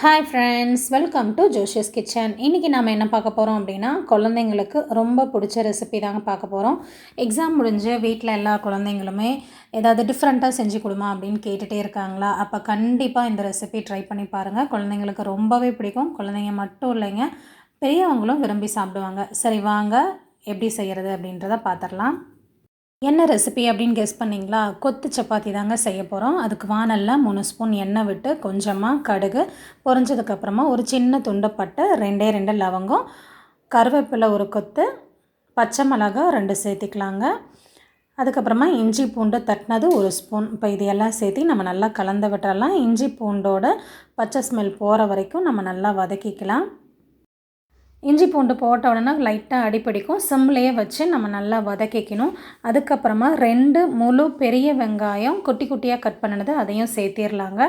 Hi friends welcome to Joshiyas kitchen இன்றைக்கி நம்ம என்ன பார்க்க போகிறோம் அப்படின்னா குழந்தைங்களுக்கு ரொம்ப பிடிச்ச ரெசிபி தாங்க பார்க்க போகிறோம் எக்ஸாம் முடிஞ்சு வீட்டில் எல்லா குழந்தைங்களுமே ஏதாவது டிஃப்ரெண்ட்டாக செஞ்சு கொடுமா அப்படின்னு கேட்டுகிட்டே இருக்காங்களா? அப்போ கண்டிப்பாக இந்த ரெசிபி ட்ரை பண்ணி பாருங்கள் குழந்தைங்களுக்கு ரொம்பவே பிடிக்கும். குழந்தைங்க மட்டும் இல்லைங்க பெரியவங்களும் விரும்பி சாப்பிடுவாங்க. சரி வாங்க எப்படி செய்கிறது அப்படின்றத பார்த்துடலாம். என்ன ரெசிபி அப்படின்னு கெஸ் பண்ணிங்களா? கொத்து சப்பாத்தி தாங்க செய்ய போகிறோம் அதுக்கு வானல்ல மூணு ஸ்பூன் எண்ணெய் விட்டு கொஞ்சமாக கடுகு பொறிஞ்சதுக்கப்புறமா ஒரு சின்ன துண்டப்பட்டை ரெண்டே ரெண்டு லவங்கம் கருவேப்பிலை ஒரு கொத்து பச்சை மிளகா ரெண்டு சேர்த்திக்கலாங்க. அதுக்கப்புறமா இஞ்சி பூண்டு தட்டினது ஒரு ஸ்பூன். இப்போ இது எல்லாம் சேர்த்து நம்ம நல்லா கலந்து விட்டுறலாம். இஞ்சி பூண்டோட பச்சை ஸ்மெல் போகிற வரைக்கும் நம்ம நல்லா வதக்கிக்கலாம். இஞ்சி பூண்டு போட்ட உடனே லைட்டாக அடிப்பிடிக்கும் சிம்லேயே வச்சு நம்ம நல்லா வதக்கிக்கணும். அதுக்கப்புறமா ரெண்டு முழு பெரிய வெங்காயம் குட்டி குட்டியாக கட் பண்ணினது அதையும் சேர்த்திடலாங்க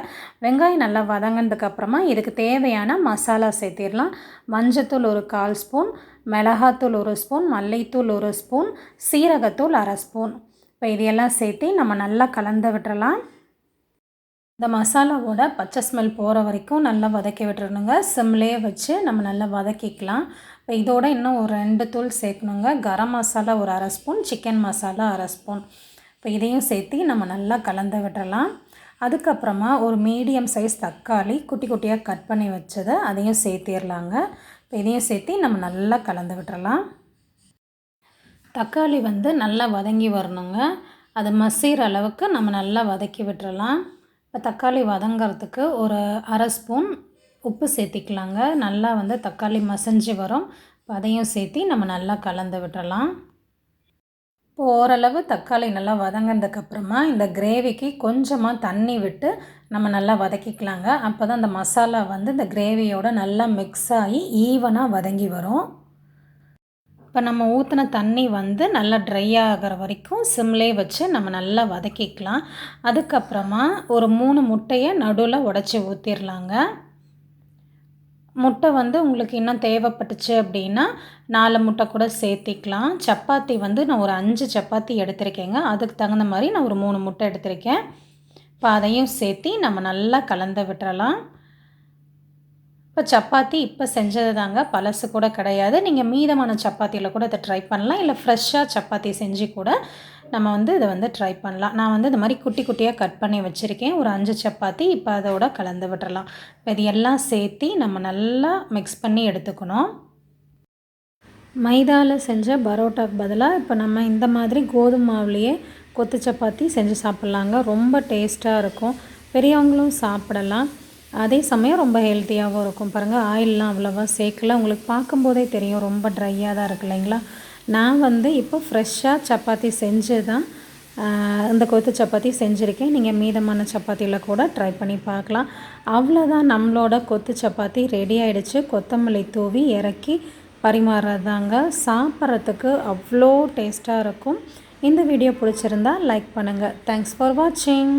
வெங்காயம் நல்லா வதங்கினதுக்கப்புறமா இதுக்கு தேவையான மசாலா சேர்த்திடலாம் மஞ்சத்தூள் ஒரு கால் ஸ்பூன் மிளகாத்தூள் ஒரு ஸ்பூன் மல்லித்தூள் ஒரு ஸ்பூன் சீரகத்தூள் அரை ஸ்பூன் இப்போ இதையெல்லாம் சேர்த்து நம்ம நல்லா கலந்து விட்டுறலாம். இந்த மசாலாவோட பச்சை ஸ்மெல் போகிற வரைக்கும் நல்லா வதக்கி விட்டுறணுங்க. சிம்லேயே வச்சு நம்ம நல்லா வதக்கிக்கலாம். இப்போ இதோட இன்னும் ஒரு ரெண்டு தூள் சேர்க்கணுங்க. கரம் மசாலா ஒரு அரை ஸ்பூன் சிக்கன் மசாலா அரை ஸ்பூன். இப்போ இதையும் சேர்த்து நம்ம நல்லா கலந்து விடலாம் அதுக்கப்புறமா ஒரு மீடியம் சைஸ் தக்காளி குட்டி குட்டியாக கட் பண்ணி வச்சதை அதையும் சேர்த்திடலாங்க இப்போ இதையும் சேர்த்து நம்ம நல்லா கலந்து விட்டுறலாம். தக்காளி வந்து நல்லா வதங்கி வரணுங்க. அது மசிகிற அளவுக்கு நம்ம நல்லா வதக்கி விட்டுறலாம். இப்போ தக்காளி வதங்கிறதுக்கு ஒரு அரை ஸ்பூன் உப்பு சேர்த்திக்கலாங்க. நல்லா வந்து தக்காளி மசஞ்சு வரும். அதையும் சேர்த்தி நம்ம நல்லா கலந்து விடலாம். இப்போ ஓரளவு தக்காளி நல்லா வதங்கினதுக்கப்புறமா இந்த கிரேவிக்கு கொஞ்சமாக தண்ணி விட்டு நம்ம நல்லா வதக்கிக்கலாங்க. அப்போ தான் அந்த மசாலா வந்து இந்த கிரேவியோட நல்லா மிக்ஸ் ஆகி ஈவனாக வதங்கி வரும். இப்போ நம்ம ஊற்றின தண்ணி வந்து நல்லா ட்ரை ஆகிற வரைக்கும் சிம்லே வச்சு நம்ம நல்லா வதக்கிக்கலாம். அதுக்கப்புறமா ஒரு மூணு முட்டையை நடுவில் உடச்சி ஊற்றிடலாங்க முட்டை வந்து உங்களுக்கு இன்னும் தேவைப்பட்டுச்சு அப்படின்னா நாலு முட்டை கூட சேர்த்திக்கலாம். சப்பாத்தி வந்து நான் ஒரு அஞ்சு சப்பாத்தி எடுத்திருக்கேங்க. அதுக்கு தகுந்த மாதிரி நான் ஒரு மூணு முட்டை எடுத்திருக்கேன். இப்போ அதையும் சேர்த்தி நம்ம நல்லா கலந்து விட்டுறலாம். இப்போ சப்பாத்தி இப்போ செஞ்சது தாங்க. பழசு கூட கிடையாது. நீங்கள் மீதமான சப்பாத்தியில் கூட இதை ட்ரை பண்ணலாம். இல்லை ஃப்ரெஷ்ஷாக சப்பாத்தி செஞ்சு கூட நம்ம வந்து இதை வந்து ட்ரை பண்ணலாம். நான் வந்து இது மாதிரி குட்டி குட்டியாக கட் பண்ணி வச்சுருக்கேன். ஒரு அஞ்சு சப்பாத்தி இப்போ அதோட கலந்து விட்டுறலாம். இப்போ இது எல்லாம் சேர்த்தி நம்ம நல்லா மிக்ஸ் பண்ணி எடுத்துக்கணும். மைதாவில் செஞ்ச பரோட்டாக்கு பதிலாக இப்போ நம்ம இந்த மாதிரி கோதுமை மாவுலேயே கொத்து சப்பாத்தி செஞ்சு சாப்பிட்லாங்க. ரொம்ப டேஸ்ட்டாக இருக்கும். பெரியவங்களும் சாப்பிடலாம். அதே சமயம் ரொம்ப ஹெல்த்தியாகவும் இருக்கும். பாருங்கள் ஆயிலெலாம் அவ்வளோவா சேர்க்கல. உங்களுக்கு பார்க்கும்போதே தெரியும் ரொம்ப ட்ரையாக தான் இருக்கு இல்லைங்களா? நான் வந்து இப்போ ஃப்ரெஷ்ஷாக சப்பாத்தி செஞ்சு தான் இந்த கொத்து சப்பாத்தி செஞ்சுருக்கேன். நீங்கள் மீதமான சப்பாத்தியில் கூட ட்ரை பண்ணி பார்க்கலாம். அவ்வளோதான் நம்மளோட கொத்து சப்பாத்தி ரெடி ஆகிடுச்சு கொத்தமல்லி தூவி இறக்கி பரிமாறுறதாங்க சாப்பிட்றதுக்கு அவ்வளோ டேஸ்ட்டாக இருக்கும். இந்த வீடியோ பிடிச்சிருந்தா லைக் பண்ணுங்கள் தேங்க்ஸ் ஃபார் வாட்சிங்